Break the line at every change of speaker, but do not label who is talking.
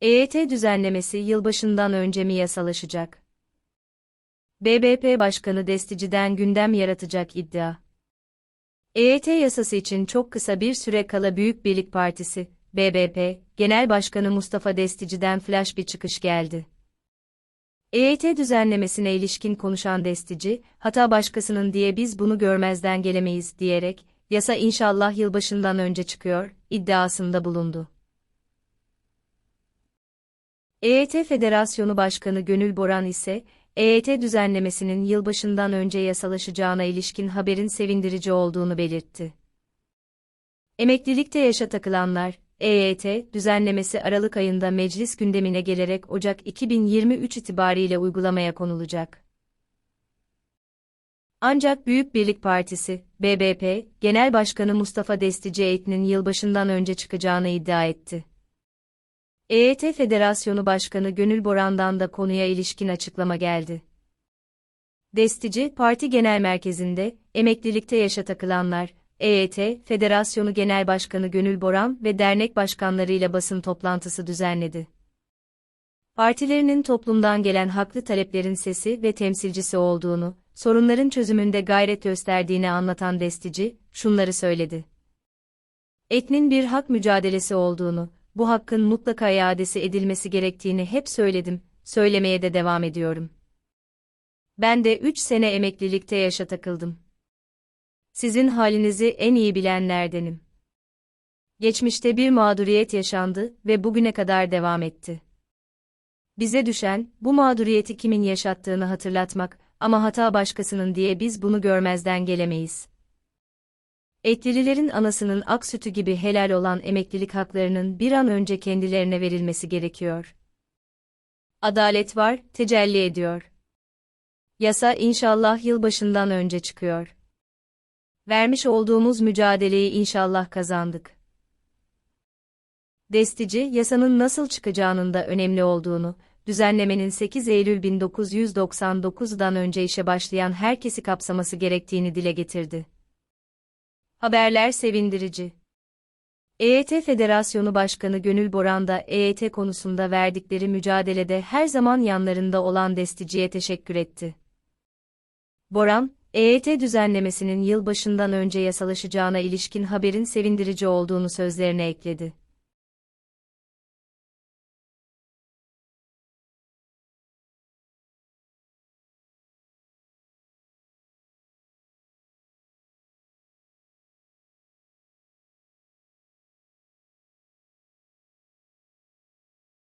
EYT düzenlemesi yılbaşından önce mi yasalaşacak? BBP Başkanı Destici'den gündem yaratacak iddia. EYT yasası için çok kısa bir süre kala Büyük Birlik Partisi, BBP, Genel Başkanı Mustafa Destici'den flash bir çıkış geldi. EYT düzenlemesine ilişkin konuşan Destici, hata başkasının diye biz bunu görmezden gelemeyiz diyerek, yasa inşallah yılbaşından önce çıkıyor, iddiasında bulundu. EYT Federasyonu Başkanı Gönül Boran ise, EYT düzenlemesinin yılbaşından önce yasalaşacağına ilişkin haberin sevindirici olduğunu belirtti. Emeklilikte yaşa takılanlar, EYT düzenlemesi Aralık ayında meclis gündemine gelerek Ocak 2023 itibariyle uygulamaya konulacak. Ancak Büyük Birlik Partisi, BBP, Genel Başkanı Mustafa Destici EYT'nin yılbaşından önce çıkacağını iddia etti. EYT Federasyonu Başkanı Gönül Boran'dan da konuya ilişkin açıklama geldi. Destici, parti genel merkezinde, emeklilikte yaşa takılanlar, EYT, Federasyonu Genel Başkanı Gönül Boran ve dernek başkanlarıyla basın toplantısı düzenledi. Partilerinin toplumdan gelen haklı taleplerin sesi ve temsilcisi olduğunu, sorunların çözümünde gayret gösterdiğini anlatan Destici, şunları söyledi. Etnin bir hak mücadelesi olduğunu, bu hakkın mutlaka iadesi edilmesi gerektiğini hep söyledim, söylemeye de devam ediyorum. Ben de 3 sene emeklilikte yaşa takıldım. Sizin halinizi en iyi bilenlerdenim. Geçmişte bir mağduriyet yaşandı ve bugüne kadar devam etti. Bize düşen, bu mağduriyeti kimin yaşattığını hatırlatmak ama hata başkasının diye biz bunu görmezden gelemeyiz. Etlililerin anasının ak sütü gibi helal olan emeklilik haklarının bir an önce kendilerine verilmesi gerekiyor. Adalet var, tecelli ediyor. Yasa inşallah yılbaşından önce çıkıyor. Vermiş olduğumuz mücadeleyi inşallah kazandık. Destici, yasanın nasıl çıkacağının da önemli olduğunu, düzenlemenin 8 Eylül 1999'dan önce işe başlayan herkesi kapsaması gerektiğini dile getirdi. Haberler sevindirici. EYT Federasyonu Başkanı Gönül Boran da EYT konusunda verdikleri mücadelede her zaman yanlarında olan Destici'ye teşekkür etti. Boran, EYT düzenlemesinin yılbaşından önce yasalaşacağına ilişkin haberin sevindirici olduğunu sözlerine ekledi.